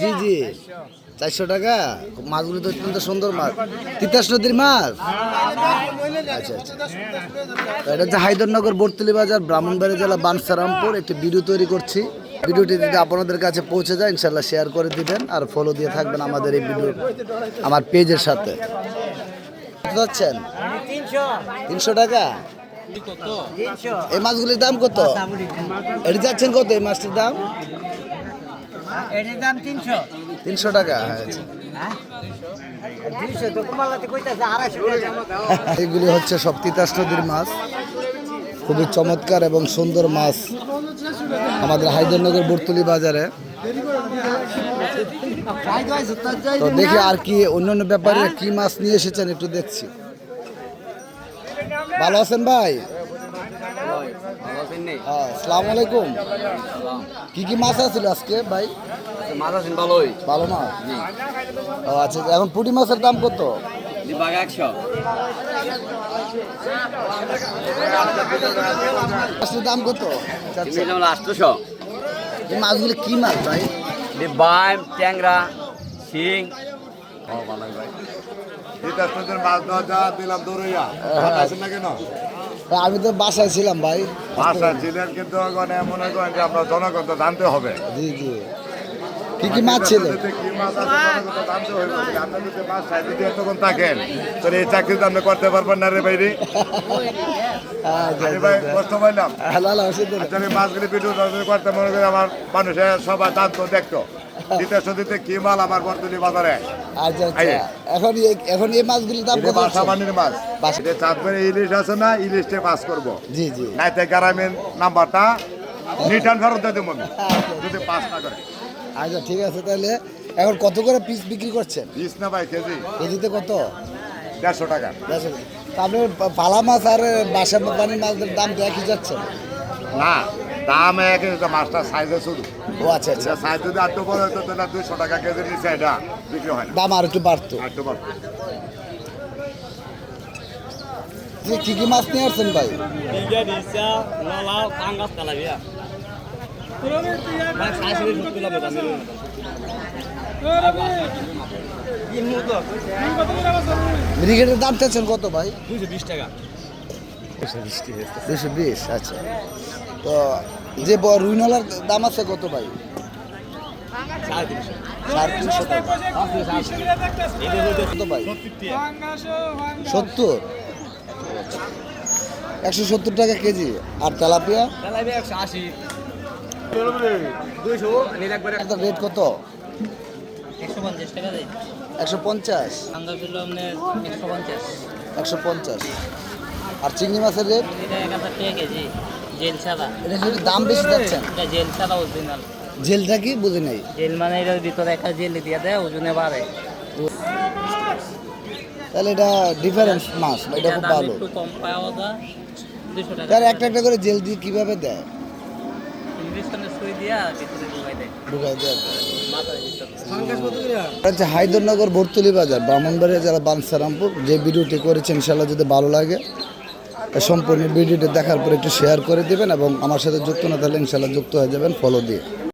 জি জি। চারশো টাকা? মাছগুলো তো অত্যন্ত সুন্দর মাছ। তিতাস নদীর মাছ? আচ্ছা আচ্ছা। এটা হচ্ছে হায়দরনগর বর্তলি বাজার ব্রাহ্মণবাড়ি জেলা, বানসারামপুর। একটি ভিডিও তৈরি করছি। ভিডিওটি যদি আপনাদের কাছে পৌঁছে যায় ইনশাল্লাহ শেয়ার করে দিবেন আর ফলো দিয়ে থাকবেন আমাদের এই ভিডিও আমার পেজের সাথে। যাচ্ছেন? তিনশো। টাকা? এই মাছগুলির দাম কত? এটা যাচ্ছেন কত এই মাছটির দাম? তিনশো। তিনশো টাকা এগুলি হচ্ছে সব তিতাস নদীর মাছ। খুবই চমৎকার এবং সুন্দর মাছ আমাদের হায়দরনগর বর্তলি বাজারে। তো দেখি আর কি অন্যান্য ব্যাপারে কি মাছ নিয়ে এসেছেন একটু দেখছি। ভালো আছেন ভাই? হ্যাঁ, আসসালামু আলাইকুম। কি কি মাছ আছিল আজকে ভাই? মাছ আছেন ভালোই ভালো মাছ? ও আচ্ছা এখন পুঁটি মাছের দাম কত? দাম কত? আটশোশো। এই মাছগুলো কি মাছ ভাই? বাইম ট্যাংরা শিং। তিতাসনদের মাছ দেওয়া যা দিলাম দৌড়ইয়া আসেন না কেন? আমি তো বাসায় ছিলাম ভাই। বাসায় ছিলেন কিন্তু মনে করেন যে আপনার জনগণ তো জানতে হবে। জি জি। কি কি মাছ ছিল? তখন থাকেন তাহলে এই চাকরি তো আপনি করতে পারবেন না রে বাইরে আচ্ছা, কষ্ট পাইলাম। মাছগুলি করতে মনে করি আমার মানুষের সবাই জানতো দেখতো। তিতাস নদীতে কি মাল আমার বর্তলি বাজারে? আচ্ছা আচ্ছা। এখন এখন এই মাছগুলির দাম এটা কত বাসা পানির মাছ। বাসা- চাঁদপুরে ইলিশ আছে না? ইলিশটে পাস করব। জি জি। নাইতে গ্রামের নাম্বারটা রিটার্ন ফেরত দিয়ে দেবো যদি পাঁচ না করে। আচ্ছা ঠিক আছে তাহলে এখন কত করে পিস বিক্রি করছেন? পিস না ভাই কেজি? কেজিতে কত? দেড়শো টাকা। দেড়শো পা- পালা মাছ আর বাসা পানির মাছের দাম তো একই যাচ্ছে? না দাম এক মাছটা সাইজে শুধু। ও আচ্ছা আচ্ছা। সাইজ যদি আটটু বড় হতো তাহলে দুইশো টাকা কেজি নিচে এটা বিক্রি হয় না। দাম আর একটু বাড়তো। আটটু বড় যে কি কি মাছ নিয়ে আসছেন ভাই? ব্রিগেডের দাম চাচ্ছেন কত ভাই? দুইশো বিশ টাকা। দুশো বিশ আচ্ছা। তো যে রুইনলার দাম আছে কত ভাই। সত্তর। একশো সত্তর টাকা কেজি। আর তেলাপিয়া? কালাবিয়া একশো আশি দুইশো নিলে একবারে একটা রেট কত? একশো পঞ্চাশ। একশো পঞ্চাশ। আর চিংড়ি মাছের রেট কেজি জেল এটা দাম বেশি যাচ্ছেন এটা জেল সাদা অরিজিনাল জেলটা কি? বুঝি নাই। জেল মানে এটার ভিতরে একটা জেল দিয়ে দেয় ওজনে বাড়ে তাহলে এটা ডিফারেন্স মাছ এটা এটা খুব ভালো। একটু কম পাওয়া যায়। দুশো টাকা তার একটা একটা করে জেল দিয়ে কীভাবে দেয়? হচ্ছে হায়দরনগর বর্তলি বাজার ব্রাহ্মণবাড়িয়া জেলা বানসারামপুর। যে ভিডিওটি করেছেন ইনশাল্লাহ যদি ভালো লাগে সম্পূর্ণ ভিডিওটি দেখার পর একটু শেয়ার করে দেবেন এবং আমার সাথে যুক্ত না তাহলে ইনশাল্লাহ যুক্ত হয়ে যাবেন ফলো দিয়ে।